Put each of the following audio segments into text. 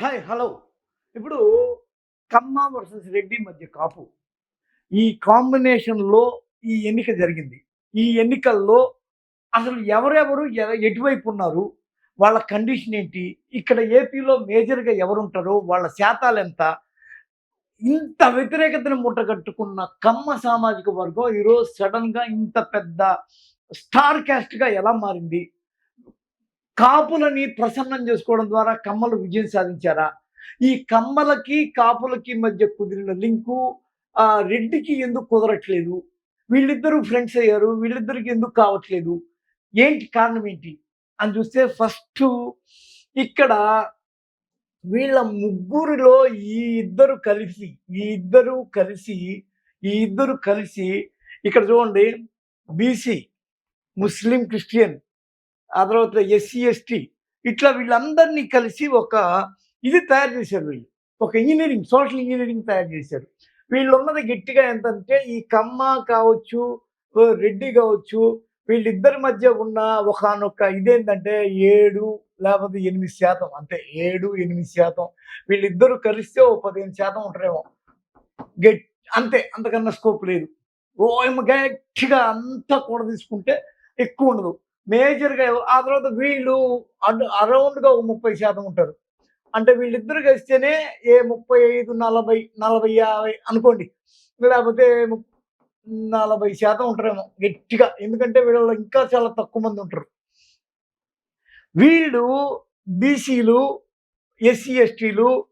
Hi hello. ఇప్పుడు కమ్మ versus Reddy మధ్య కాపు. ఈ కాంబినేషన్లో ఈ ఎన్నిక జరిగింది. ఈ ఎన్నికల్లో అసలు ఎవరెవరు ఎటువైపు ఉన్నారు? వాళ్ళ కండిషన్ ఏంటి? ఇక్కడ ఏపీలో మేజర్గా ఎవరుంటారో? వాళ్ళ శాతాలు ఎంత ఇంత వ్యతిరేకతను ముట్టగట్టుకున్న కమ్మ సామాజిక వర్గం ఈరోజు సడన్గా ఇంత పెద్ద స్టార్ క్యాస్ట్గా ఎలా మారింది? కాపులని ప్రసన్నం చేసుకోవడం ద్వారా కమ్మలు విజయం సాధించారా? ఈ కమ్మలకి కాపులకి మధ్య కుదిరిన లింకు ఆ రెడ్డికి ఎందుకు కుదరట్లేదు? వీళ్ళిద్దరూ ఫ్రెండ్స్ అయ్యారు వీళ్ళిద్దరికి ఎందుకు కావట్లేదు? ఏంటి కారణం ఏంటి? అని చూస్తే ఫస్ట్ ఇక్కడ వీళ్ళ ముగ్గురిలో ఈ ఇద్దరు కలిసి ఈ ఇద్దరు కలిసి ఈ ఇద్దరు కలిసి ఇక్కడ చూడండి బీసీ ముస్లిం క్రిస్టియన్ ఆ తర్వాత ఎస్సీ ఎస్టీ ఇట్లా వీళ్ళందరినీ కలిసి ఒక ఇది తయారు చేశారు వీళ్ళు. ఒక ఇంజనీరింగ్ సోషల్ ఇంజనీరింగ్ తయారు చేశారు. వీళ్ళు ఉన్నది గట్టిగా ఎంతంటే ఈ కమ్మ కావచ్చు ఓ రెడ్డి కావచ్చు వీళ్ళిద్దరి మధ్య ఉన్న ఒకనొక ఇదేంటంటే ఏడు లేకపోతే ఎనిమిది శాతం అంతే ఏడు ఎనిమిది శాతం. వీళ్ళిద్దరూ కలిస్తే ఓ పదిహేను శాతం ఉంటారేమో. గట్ అంతే అంతకన్నా స్కోప్ లేదు. ఓ గట్టిగా అంతా కూడా తీసుకుంటే ఎక్కువ ఉండదు. మేజర్గా ఆ తర్వాత వీళ్ళు అడ్ అరౌండ్గా ఒక ముప్పై శాతం ఉంటారు. అంటే వీళ్ళిద్దరు కలిస్తేనే ఏ ముప్పై ఐదు నలభై నలభై యాభై అనుకోండి. లేకపోతే ము- నలభై శాతం ఉంటారేమో గట్టిగా. ఎందుకంటే వీళ్ళు ఇంకా చాలా తక్కువ మంది ఉంటారు. వీళ్ళు బీసీలు ఎస్సీ ఎస్టీలు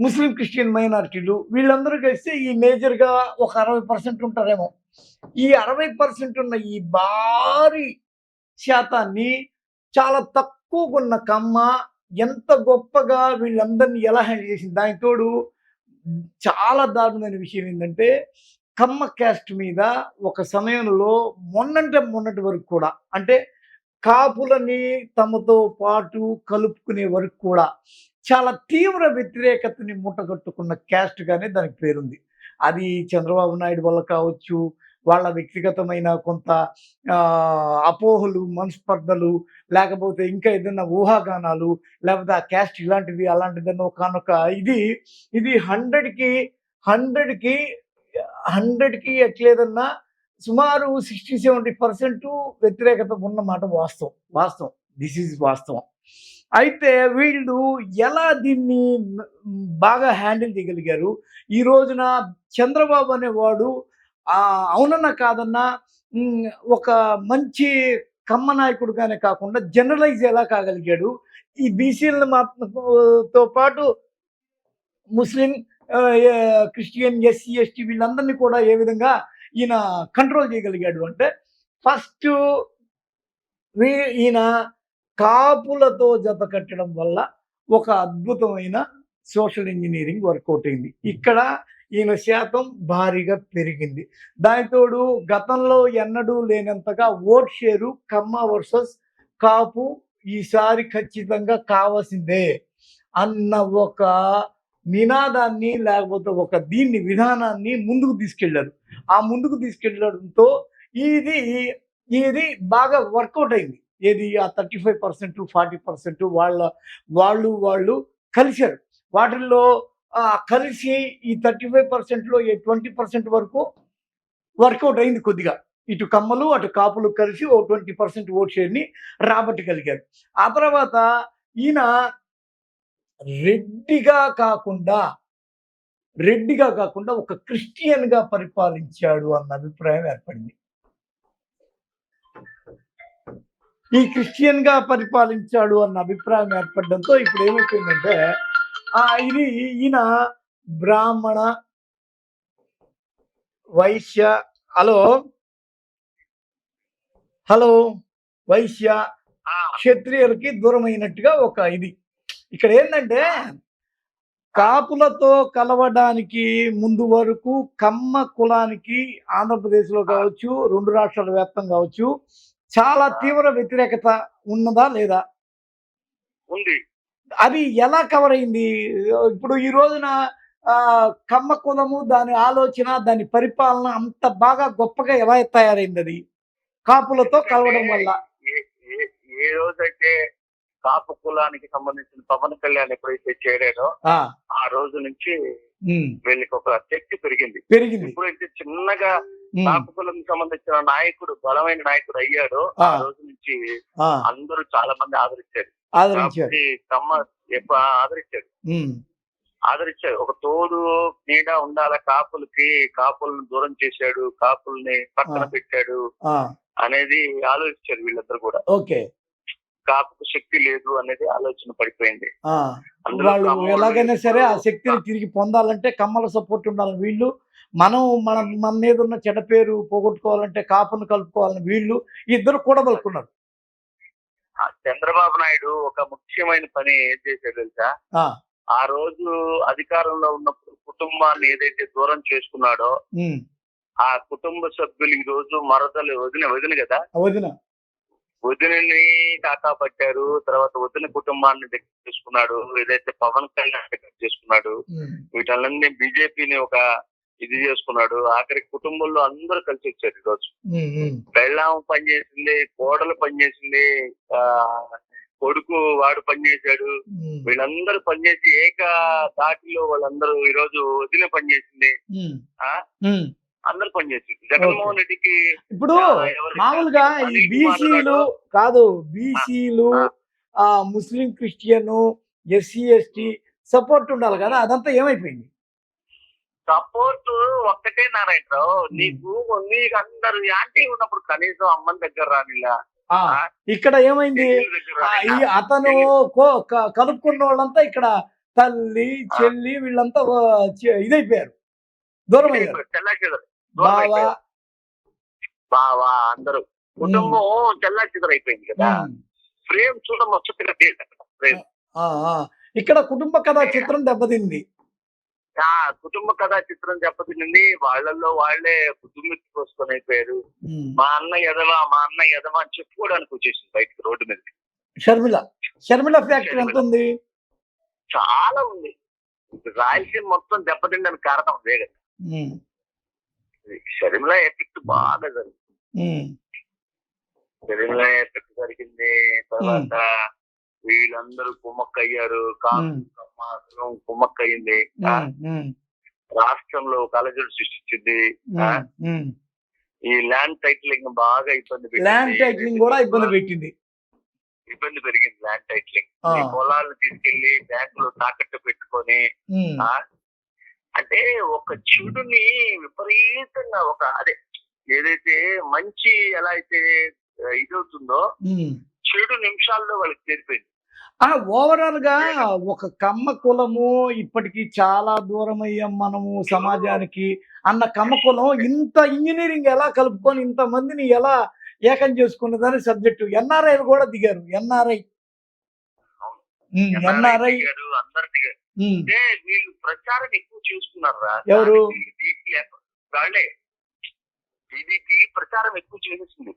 ముస్లిం క్రిస్టియన్ మైనారిటీలు వీళ్ళందరూ కలిస్తే ఈ మేజర్గా ఒక అరవై పర్సెంట్ ఉంటారేమో. ఈ అరవై పర్సెంట్ ఉన్న ఈ భారీ శాతాన్ని చాలా తక్కువగా ఉన్న కమ్మ ఎంత గొప్పగా వీళ్ళందరినీ ఎలా హ్యాండిల్ చేసింది? దానికి తోడు చాలా దారుణమైన విషయం ఏంటంటే కమ్మ క్యాస్ట్ మీద ఒక సమయంలో మొన్నంటే మొన్నటి వరకు కూడా అంటే కాపులని తమతో పాటు కలుపుకునే వరకు కూడా చాలా తీవ్ర వ్యతిరేకతని మూటగట్టుకున్న క్యాస్ట్గానే దానికి పేరుంది. అది చంద్రబాబు నాయుడు వల్ల కావచ్చు వాళ్ళ వ్యక్తిగతమైన కొంత అపోహలు మనస్పర్ధలు లేకపోతే ఇంకా ఏదైనా ఊహాగానాలు లేకపోతే ఆ క్యాస్ట్ ఇలాంటిది అలాంటిది కానొక ఇది ఇది హండ్రెడ్కి హండ్రెడ్కి హండ్రెడ్కి ఎట్లేదన్నా సుమారు సిక్స్టీ సెవెంటీ పర్సెంట్ వ్యతిరేకత ఉన్నమాట వాస్తవం వాస్తవం. దిస్ ఈజ్ వాస్తవం. అయితే వీళ్ళు ఎలా దీన్ని బాగా హ్యాండిల్ చేయగలిగారు? ఈ రోజున చంద్రబాబు అనేవాడు అవునన్నా కాదన్నా ఒక మంచి కమ్మ నాయకుడుగానే కాకుండా జనరలైజ్ ఎలా కాగలిగాడు? ఈ బీసీలను తో పాటు ముస్లిం క్రిస్టియన్ ఎస్సీ ఎస్టీ వీళ్ళందరినీ కూడా ఏ విధంగా ఈయన కంట్రోల్ చేయగలిగాడు అంటే ఫస్ట్ వీ- ఈయన కాపులతో జత కట్టడం వల్ల ఒక అద్భుతమైన సోషల్ ఇంజనీరింగ్ వర్కౌట్ అయింది. ఇక్కడ ఈయన శాతం భారీగా పెరిగింది. దానితోడు గతంలో ఎన్నడూ లేనంతగా vote share Kamma versus Kapu ఈసారి ఖచ్చితంగా కావాల్సిందే అన్న ఒక నినాదాన్ని లేకపోతే ఒక దీన్ని విధానాన్ని ముందుకు తీసుకెళ్ళారు. ఆ ముందుకు తీసుకెళ్ళడంతో ఇది ఇది బాగా వర్కౌట్ అయింది. ఏది ఆ thirty five percent forty percent వాళ్ళ వాళ్ళు వాళ్ళు కలిశారు. వాటిల్లో కలిసి ఈ థర్టీ ఫైవ్ పర్సెంట్లో ఈ ట్వంటీ పర్సెంట్ వరకు వర్కౌట్ అయింది కొద్దిగా. ఇటు కమ్మలు అటు కాపులు కలిసి ఓ ట్వంటీ పర్సెంట్ ఓట్ షేర్ని రాబట్టగలిగారు. ఆ తర్వాత ఈయన రెడ్డిగా కాకుండా రెడ్డిగా కాకుండా ఒక క్రిస్టియన్గా పరిపాలించాడు అన్న అభిప్రాయం ఏర్పడింది. ఈ క్రిస్టియన్గా పరిపాలించాడు అన్న అభిప్రాయం ఏర్పడడంతో ఇప్పుడు ఏమైపోయిందంటే ఇది ఈయన బ్రాహ్మణ వైశ్య హలో? హలో? వైశ్య క్షత్రియులకి దూరమైనట్టుగా ఒక ఇది. ఇక్కడ ఏంటంటే కాపులతో కలవడానికి ముందు వరకు కమ్మ కులానికి ఆంధ్రప్రదేశ్లో కావచ్చు రెండు రాష్ట్రాల వ్యాప్తం కావచ్చు చాలా తీవ్ర వ్యతిరేకత ఉన్నదా లేదా? ఉంది. అది ఎలా కవర్ అయింది? ఇప్పుడు ఈ రోజున కమ్మ కులము దాని ఆలోచన దాని పరిపాలన అంత బాగా గొప్పగా ఎలా తయారైంది అది? కాపులతో కలవడం వల్ల. ఏ రోజైతే కాపు కులానికి సంబంధించిన పవన్ కళ్యాణ్ ఎప్పుడైతే చేరాడో ఆ, రోజు నుంచి వీళ్ళకి ఒక శక్తి పెరిగింది. పెరిగింది. ఎప్పుడైతే చిన్నగా కాపు కులం సంబంధించిన నాయకుడు బలమైన నాయకుడు అయ్యాడో ఆ. రోజు నుంచి అందరూ చాలా మంది ఆదరించారు. ఆదరించాడు. ఎక్కువ ఉమ్, ఆదరించారు ఒక తోడు నీడ ఉండాల కాపులకి కాపులను దూరం చేశాడు కాపుల్ని పక్కన. పెట్టాడు అనేది ఆలోచించారు వీళ్ళందరూ కూడా. ఓకే. కాపుకు శక్తి లేదు అనేది ఆలోచన పడిపోయింది. వాళ్ళు ఎలాగైనా సరే ఆ శక్తిని తిరిగి పొందాలంటే కమ్మల సపోర్ట్ ఉండాలి. వీళ్ళు మనం మన మన మీద ఉన్న చెడ్డ పేరు పోగొట్టుకోవాలంటే కాపును కలుపుకోవాలని వీళ్ళు ఇద్దరు కూడబలుకున్నారు. ఆ చంద్రబాబు నాయుడు ఒక ముఖ్యమైన పని ఏం చేశాడు తెలుసా? ఆ, రోజు అధికారంలో ఉన్నప్పుడు కుటుంబాన్ని ఏదైతే దూరం చేసుకున్నాడో ఆ కుటుంబ సభ్యులు ఈ రోజు మరదలు వదిన వదిన కదా? వదిన. వదినని కాకా పట్టారు తర్వాత వదిన కుటుంబాన్ని దగ్గర చేసుకున్నాడు ఏదైతే పవన్ కళ్యాణ్ దగ్గర చేసుకున్నాడు ఉమ్, వీటన్నింటినీ బీజేపీని ఒక ఇది చేసుకున్నాడు. ఆఖరి కుటుంబంలో అందరూ కలిసి వచ్చారు ఈరోజు. బెల్లం పనిచేసింది కోడలు పనిచేసింది ఆ కొడుకు వాడు పనిచేశాడు. వీళ్ళందరూ పనిచేసి ఏక దాటిలో వాళ్ళందరూ ఈరోజు వదిన పనిచేసింది. అందరూ పనిచేసింది జగన్మోహన్ రెడ్డికి ఇప్పుడు మామూలుగా ఈ బీసీలు. కాదు బీసీలు Muslim Christian SC ST support ఉండాలి కదా అదంతా ఏమైపోయింది? సపోర్ట్ ఒక్కటే నారాయణరావు. నీకు నీకు అందరు యాంటీ ఉన్నప్పుడు కనీసం అమ్మని దగ్గర రానిలా. ఇక్కడ ఏమైంది? ఈ. అతను కలుపుకున్న వాళ్ళంతా ఇక్కడ తల్లి చెల్లి వీళ్ళంతా ఇదైపోయారు. దూరం అయ్యారు బావా. బావా అందరూ. కుటుంబం చెల్లా చెదరు అయిపోయింది కదా. ఫ్రేమ్ చూడడం వచ్చి. ఇక్కడ కుటుంబ కథ చిత్రం దెబ్బతింది. కుటుంబ కథా చిత్రం దెబ్బతింది వాళ్ళల్లో వాళ్ళే కుటుంబకి పోసుకొని అయిపోయారు. మా అన్న ఎదవా మా అన్న ఎదవా అని చెప్పుకోవడానికి వచ్చేసింది బయటకు రోడ్డు మీద షర్మిల. షర్మిల ఫ్యాక్టరీ ఎంత ఉంది చాలా ఉంది. రాయలసీమ మొత్తం దెబ్బతిండడానికి కారణం అదే కదా. షర్మిల ఎఫెక్ట్ బాగా జరిగింది. షర్మిల ఎఫెక్ట్ జరిగింది. తర్వాత వీళ్ళందరూ కుమ్మక్కయ్యారు. మాత్రం కుమ్మక్కయింది రాష్ట్రంలో కలజోడు సృష్టించింది. ఈ ల్యాండ్ టైటిలింగ్ బాగా ఇబ్బంది పెట్టింది. ల్యాండ్ టైటిలింగ్ కూడా ఇబ్బంది పెట్టింది. ఇబ్బంది పెరిగింది ల్యాండ్ టైటిలింగ్. ఈ పొలాలను తీసుకెళ్ళి బ్యాంకులో తాకట్టు పెట్టుకొని అంటే ఒక చెడుని విపరీతంగా ఒక అదే ఏదైతే మంచి ఎలా అయితే ఇదవుతుందో. చెడు నిమిషాల్లో వాళ్ళకి చేరిపోయింది. ఓవరాల్గా ఒక కమ్మ కులము ఇప్పటికి చాలా దూరం అయ్యాం మనము సమాజానికి అన్న కమ్మ కులం ఇంత ఇంజనీరింగ్ ఎలా కలుపుకొని ఇంత మందిని ఎలా ఏకం చేసుకున్నదని సబ్జెక్టు ఎన్ఆర్ఐలు కూడా దిగారు. ఎన్ఆర్ఐ ఎన్ఆర్ఐ అంటే వీళ్ళు ప్రచారం ఎక్కువ చేసుకున్నారా ఎవరు? వాళ్ళే టీడీపీ ప్రచారం ఎక్కువ చేసేసింది.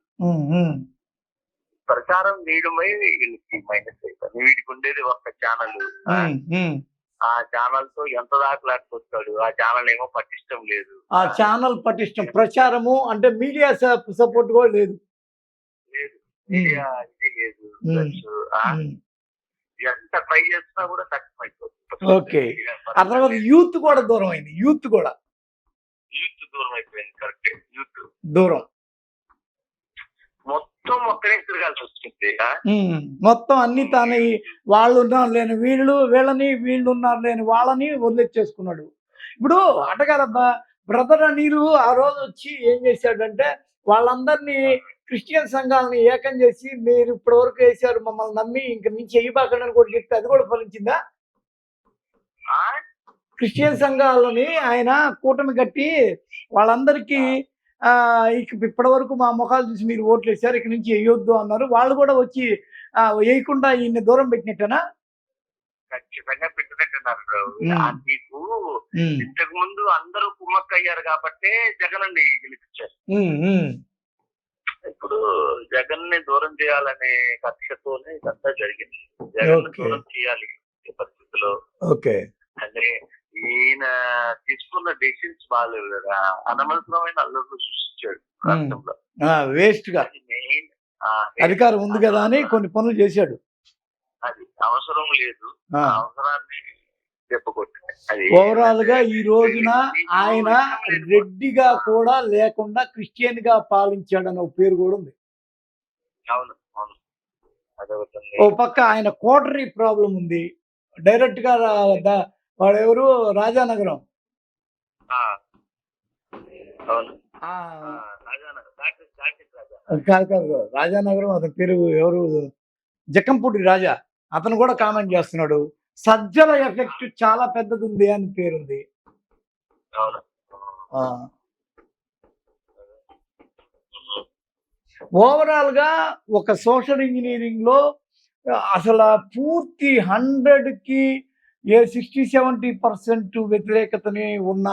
ప్రచారం చేయడమై వీళ్ళకి మైనస్ అయిపోయింది వీడికి ఉండేది ఒక్క ఛానల్ ఆ ఛానల్తో ఎంత దాకా లాక్కొస్తాడు ఆ ఛానల్ ఏమో పట్టిష్టం లేదు. ఆ ఛానల్ పటిష్టం. ప్రచారము అంటే మీడియా సపోర్ట్ కూడా లేదు. లేదు. మీడియా ఇది లేదు. ఎంత ట్రై చేసినా కూడా తక్కువ అయిపోతుంది. ఓకే. ఆ తర్వాత యూత్ కూడా దూరం అయింది యూత్ కూడా. యూత్ దూరం అయిపోయింది. కరెక్ట్ యూత్ దూరం. మొత్తం ఒక్కడే తిరగాల్సి? ఉమ్. మొత్తం అన్ని తానే వాళ్ళు ఉన్నారు లేని వీళ్ళు వీళ్ళని వీళ్ళు ఉన్నారు లేని వాళ్ళని వదిలేచేసుకున్నాడు ఇప్పుడు అటగారబ్బా బ్రదర్ అనిలు ఆ రోజు వచ్చి ఏం చేశాడంటే వాళ్ళందరినీ క్రిస్టియన్ సంఘాలని ఏకం చేసి మీరు ఇప్పటి వరకు వేశారు మమ్మల్ని నమ్మి ఇంక నుంచి వేయబాకండి అని కూడా చెప్తే అది కూడా ఫలించిందా? క్రిస్టియన్ సంఘాలని ఆయన కూటమి కట్టి వాళ్ళందరికీ ఇప్పటి వరకు మా ముఖాలు చూసి మీరు ఓట్లు వేశారు ఇక నుంచి వేయొద్దు అన్నారు. వాళ్ళు కూడా వచ్చి వేయకుండా ఈయన దూరం పెట్టినట్టేనా? ఖచ్చితంగా పెట్టినట్టున్నారు. నీకు ఇంతకు ముందు అందరూ కుమ్మక్క అయ్యారు కాబట్టే జగన్ అండి గెలిపించారు. ఇప్పుడు జగన్ని దూరం చేయాలనే కక్షతోనే ఇదంతా జరిగింది. జగన్. దూరం చేయాలి పరిస్థితిలో. ఓకే. అంటే ఈయన తీసుకున్న డెసిషన్స్ బాగాలేవు కదా. అనవసరమైన అల్లర్లు సృష్టించాడు రాష్ట్రంలో. వేస్ట్గా. అది మెయిన్ అధికారం ఉంది కదా అని కొన్ని పనులు చేశాడు. అవసరం లేదు. అవసరాన్ని అది ఓవరాల్గా ఈ రోజున ఆయన రెడ్డిగా కూడా లేకుండా క్రిస్టియన్గా పాలించాడన్న ఒక పేరు కూడా ఉంది. అవును అవును. ఓ పక్క ఆయన కోటరీ ప్రాబ్లం ఉంది. డైరెక్ట్గా వాడెవరు? రాజానగరం. కాదు కాదు రాజానగరం అతని పేరు ఎవరు? జక్కంపూడి రాజా. అతను కూడా కామెంట్ చేస్తున్నాడు. సజ్జల ఎఫెక్ట్ చాలా పెద్దది ఉంది అని పేరుంది. ఓవరాల్గా ఒక సోషల్ ఇంజనీరింగ్లో అసలు పూర్తి హండ్రెడ్కి ఏ సిక్స్టీ సెవెంటీ పర్సెంట్ వ్యతిరేకతని ఉన్న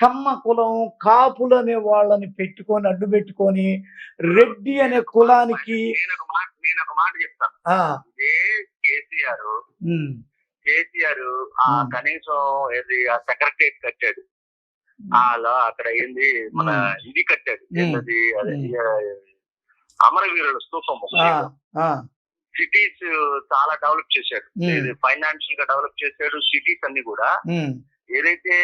కమ్మ కులం కాపులు అనే వాళ్ళని పెట్టుకొని అడ్డు పెట్టుకొని రెడ్డి అనే కులానికి నేను ఒక మాట చెప్తాను కేసీఆర్. కేసీఆర్ ఆ. కనీసం ఏది ఆ సెక్రటరియట్ కట్టాడు. అలా అక్కడ ఏంది మన. ఇది కట్టాడు. ఏంటది అమరవీరుల స్తూపం సిటీస్ చాలా డెవలప్ చేశాడు Hmm. ఫైనాన్షియల్గా డెవలప్ చేశాడు సిటీస్ అన్ని కూడా. ఉమ్, ఏదైతే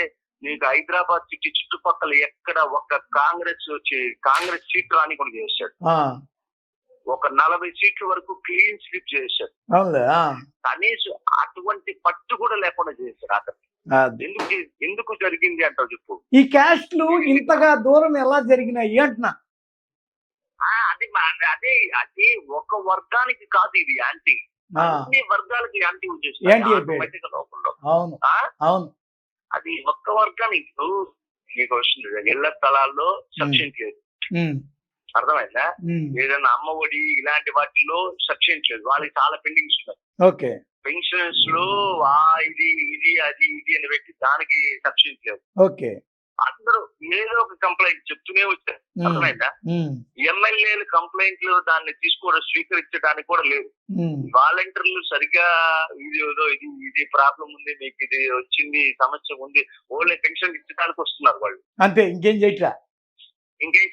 నీకు హైదరాబాద్ సిటీ చుట్టుపక్కల ఎక్కడ ఒక్క కాంగ్రెస్ వచ్చి కాంగ్రెస్ సీట్ రాని కూడా చేశాడు. ఒక నలభై సీట్ల వరకు క్లీన్ స్వీప్ చేశాడు. కనీసం అటువంటి పట్టు కూడా లేకుండా చేశాడు అతను. ఎందుకు ఎందుకు జరిగింది అంటావు చెప్పు. ఈ క్యాస్ట్లు ఇంతగా దూరం ఎలా జరిగినాయి అంటున్నా. అది అది అది ఒక వర్గానికి కాదు ఇది యాంటీ. అన్ని వర్గాలకి యాంటీ లోపల. అవును. అది ఒక్క వర్గానికి నీకు వస్తుంది ఇళ్ళ స్థలాల్లో సబ్సిడీ లేదు అర్థమైందా? ఏదైనా అమ్మ ఒడి ఇలాంటి వాటిలో సబ్సిడీ లేదు వాళ్ళకి చాలా పెండింగ్స్ ఉన్నాయి ఓకే. పెన్షన్స్లో ఆ ఇది ఇది అది ఇది అని పెట్టి దానికి సబ్సిడీ లేదు ఓకే. అందరూ ఏదో ఒక కంప్లైంట్ చెప్తూనే వచ్చారు. అర్థమైందా? ఎమ్మెల్యేలు కంప్లైంట్లు దాన్ని తీసుకోవడం స్వీకరించడానికి కూడా లేదు. వాలంటీర్లు సరిగ్గా ఇది ఏదో ఇది ఇది ప్రాబ్లం ఉంది మీకు ఇది వచ్చింది సమస్య ఉంది ఓన్లీ పెన్షన్ ఇచ్చడానికి వస్తున్నారు వాళ్ళు. అంతే ఇంకేం చేయట్లా? ఇంకేం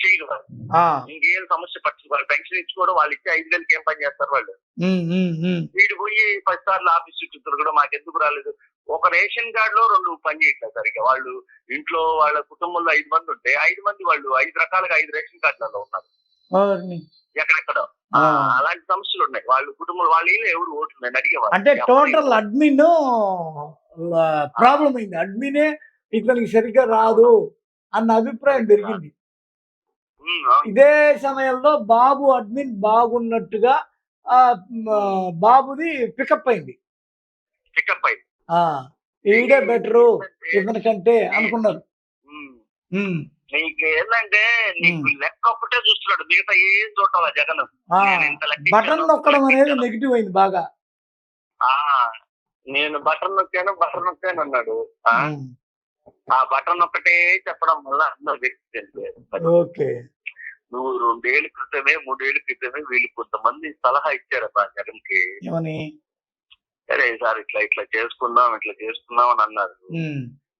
ఆ, ఇంకేం సమస్య పట్టించుకో వాళ్ళు పెన్షన్ ఇచ్చుకోవడం వాళ్ళు ఇచ్చే ఐదు వేలకి ఏం పని చేస్తారు వాళ్ళు? వీడు పోయి పది సార్లు ఆఫీస్ చుట్టూ కూడా మాకు ఎందుకు రాలేదు. ఒక రేషన్ కార్డ్లో రెండు పని చేయట్లేదు సరిగ్గా. వాళ్ళు ఇంట్లో వాళ్ళ కుటుంబంలో ఐదు మంది ఉంటే ఐదు మంది వాళ్ళు ఐదు రకాలుగా ఐదు రేషన్ కార్డులలో ఉన్నారు. ఎక్కడెక్కడ. అలాంటి సమస్యలు ఉన్నాయి. వాళ్ళు కుటుంబంలో వాళ్ళు ఎవరు ఓట్లు నేను అడిగేవాళ్ళు. అంటే టోటల్ అడ్మిన్ ప్రాబ్లం అయింది. అడ్మినే ఇతనికి సరిగ్గా రాదు అన్న అభిప్రాయం. పెరిగింది. ఇదే సమయంలో బాబు అడ్మిన్ బాగున్నట్టుగా బాబుది పికప్ అయింది. పికప్ అయింది. ఆ ఈడే బెటరు కంటే అనుకున్నారు. నీకు ఏంటంటే నీకు. లెక్క ఒక్కటే చూస్తున్నాడు. మిగతా ఏం చూడాల జగన్. బటన్ నొక్కడం అనేది. నెగిటివ్ అయింది బాగా. ఆ, నేను బటన్ నొక్కాను బటన్ నొక్కాను అన్నాడు. ఆ, ఆ బటన్ ఒక్కటే చెప్పడం వల్ల అందరూ వ్యక్తి ఓకే. నువ్వు రెండేళ్ళ క్రితమే మూడేళ్ళ క్రితమే వీళ్ళు కొంతమంది సలహా ఇచ్చారబ్బా జగన్కి ఏమని? సరే సార్ ఇట్లా ఇట్లా చేసుకుందాం ఇట్లా చేసుకుందాం అని అన్నారు.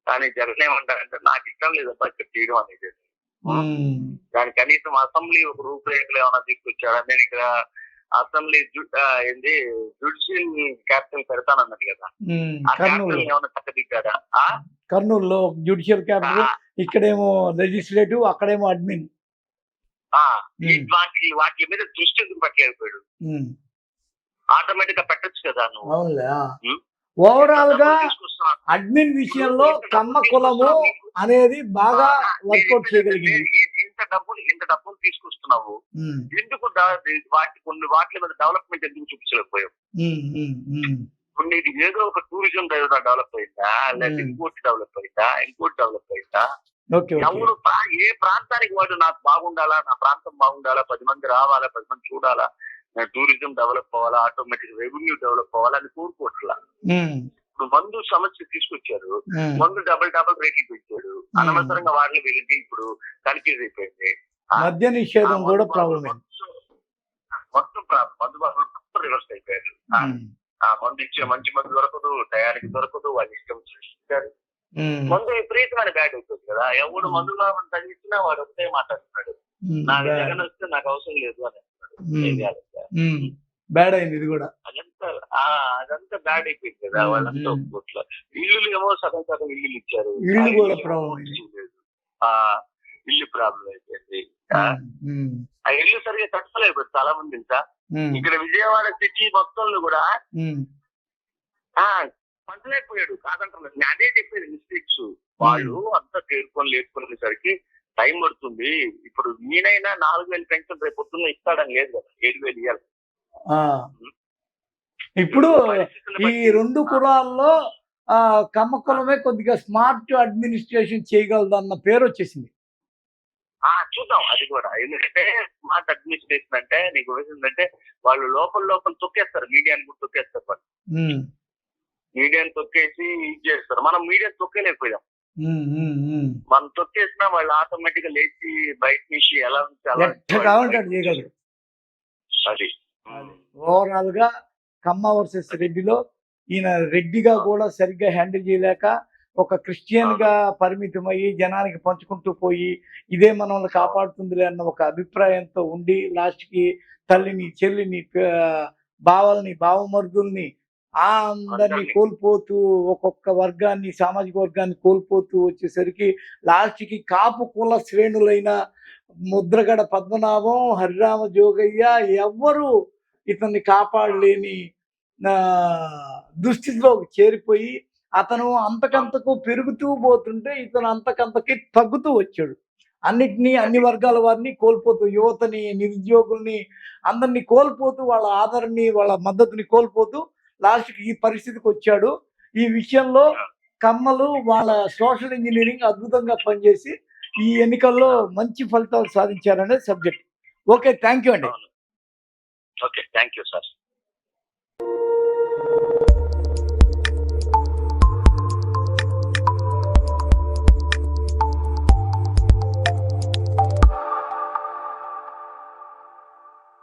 కానీ జగన్ ఏమంటారంటే నాకు ఇష్టం లేదబ్బా ఇక్కడ చేయడం అనేది. దాని కనీసం అసెంబ్లీ ఒక రూపురేఖలు ఏమైనా తీసుకొచ్చాడా నేను ఇక్కడ అసెంబ్లీ ఏంది జుడిషియల్ క్యాపిటల్ పెడతానన్నట్టు కదా. ఆ క్యాపిటల్ కర్నూలు ఏమైనా చక్కదిద్దాడా ఆ? కర్నూలులో జ్యుడిషియల్ ఆ, క్యాపిటల్ ఇక్కడేమో లెజిస్లేటివ్ అక్కడేమో అడ్మిన్. వాటి వాటి మీద దృష్టి పెట్టలేకపోయాడు ఆటోమేటిక్గా పెట్టొచ్చు కదా నువ్వు. ఓవరాల్గా. అడ్మిన్ విషయంలో కమ్మ కులము అనేది బాగా వర్కౌట్ చేయగలిగింది. డబ్బులు ఇంత డబ్బులు తీసుకొస్తున్నావు. ఎందుకు వాటి కొన్ని వాటి మీద డెవలప్మెంట్ ఎందుకు చూపించలేకపోయావు? కొన్ని ఇది ఏదో ఒక టూరిజం డెవలప్ అయిందా? లేదా. ఇంకోటి డెవలప్ అయిందా? ఇంకోటి డెవలప్ అయిందా? ఎవరు ఏ ప్రాంతానికి వాడు నాకు బాగుండాలా? నా ప్రాంతం బాగుండాలా? పది మంది రావాలా? పది మంది చూడాలా? టూరిజం డెవలప్ అవ్వాలా? ఆటోమేటిక్ రెవెన్యూ డెవలప్ అవ్వాలా? అని కోరుకోవట్లా. మందు సమస్య తీసుకొచ్చారు. మందు డబల్ డబల్ రేట్లు పెంచాడు అనవసరంగా వాటిని వెళ్ళి ఇప్పుడు కన్ఫ్యూజ్ అయిపోయింది. మద్య నిషేధం కూడా ప్రాబ్లం మొత్తం- మందు మొత్తం రివర్స్ అయిపోయారు. ఆ, మందు ఇచ్చే మంచి మందు దొరకదు టయానికి దొరకదు వాళ్ళు ఇష్టం ఇస్తారు మందు విపరీతమైన బ్యాడ్ అవుతుంది కదా. ఎవడు. మందు బాబుని తగ్గించినా వాడు ఒకటే మాట్లాడుతున్నాడు. నాకు జగన్ వస్తే నాకు అవసరం లేదు అని అంటున్నాడు. బ్యాడ్ అయింది ఇది కూడా. అదంతా బ్యాడ్ అయిపోయింది కదా ఉమ్, వాళ్ళంతా ఇల్లులు ఏమో సగం సగం ఇల్లులు ఇచ్చారు. ఇల్లు కూడా ఇల్లు. ఆ ఇల్లు ప్రాబ్లం అయిపోయింది. ఆ, ఉమ్, ఆ ఇల్లు సరిగా కట్టలేదు చాలా మంది ఉమ్, ఇక్కడ విజయవాడ సిటీ మొత్తంలో కూడా ఆ పంచలేకపోయాడు కాదంటున్నారు. నేను అదే చెప్పేది మిస్టేక్స్ వాళ్ళు అంతా తేరుకొని లేచుకునేసరికి టైం పడుతుంది. ఇప్పుడు నేనైనా నాలుగు వేలు పెన్షన్ రేపు పొద్దున్న ఇస్తాడని లేదు కదా ఏడు వేలు ఇవ్వాలి. ఇప్పుడు ఈ రెండు కులాల్లో ఆ కమ్మ కులమే కొద్దిగా స్మార్ట్ అడ్మినిస్ట్రేషన్ చేయగలదు అన్న పేరు వచ్చేసింది ఆ చూద్దాం అది కూడా. ఎందుకంటే స్మార్ట్ అడ్మినిస్ట్రేషన్ అంటే నీకు ఏంటంటే వాళ్ళు లోపల లోపల తొక్కేస్తారు మీడియాని కూడా తొక్కేస్తారు వాళ్ళు. మీడియాని తొక్కేసి ఇది చేస్తారు. మనం మీడియా తొక్కలేకపోయాం. మనం తొక్కేసినా వాళ్ళు ఆటోమేటిక్గా లేచి బయట నుంచి ఎలా అది. ఓవరాల్గా కమ్మ వర్సెస్ రెడ్డిలో ఈయన రెడ్డిగా కూడా సరిగ్గా హ్యాండిల్ చేయలేక ఒక క్రిస్టియన్గా పరిమితమయ్యి జనానికి పంచుకుంటూ పోయి ఇదే మనల్ని కాపాడుతుందిలే అన్న ఒక అభిప్రాయంతో ఉండి లాస్ట్కి తల్లిని చెల్లిని బావల్ని బావమరుదుల్ని ఆ అందరినీ అందరినీ. కోల్పోతూ ఒక్కొక్క వర్గాన్ని సామాజిక వర్గాన్ని కోల్పోతూ వచ్చేసరికి లాస్ట్కి కాపు కుల శ్రేణులైన ముద్రగడ పద్మనాభం హరిరామ జోగయ్య ఎవ్వరు ఇతన్ని కాపాడలేని ఆ, దుస్థితిలో చేరిపోయి అతను అంతకంతకు పెరుగుతూ పోతుంటే ఇతను అంతకంతకి తగ్గుతూ వచ్చాడు. అన్నిటినీ అన్ని వర్గాల వారిని కోల్పోతూ యువతని నిరుద్యోగుల్ని అందరినీ కోల్పోతూ వాళ్ళ ఆదరణని వాళ్ళ మద్దతుని కోల్పోతూ లాస్ట్కి ఈ పరిస్థితికి వచ్చాడు. ఈ విషయంలో కమ్మలు వాళ్ళ సోషల్ ఇంజనీరింగ్ అద్భుతంగా పనిచేసి ఈ ఎన్నికల్లో మంచి ఫలితాలు సాధించారనే సబ్జెక్ట్. ఓకే థ్యాంక్ యూ అండి ఓకే థ్యాంక్ యూ సార్.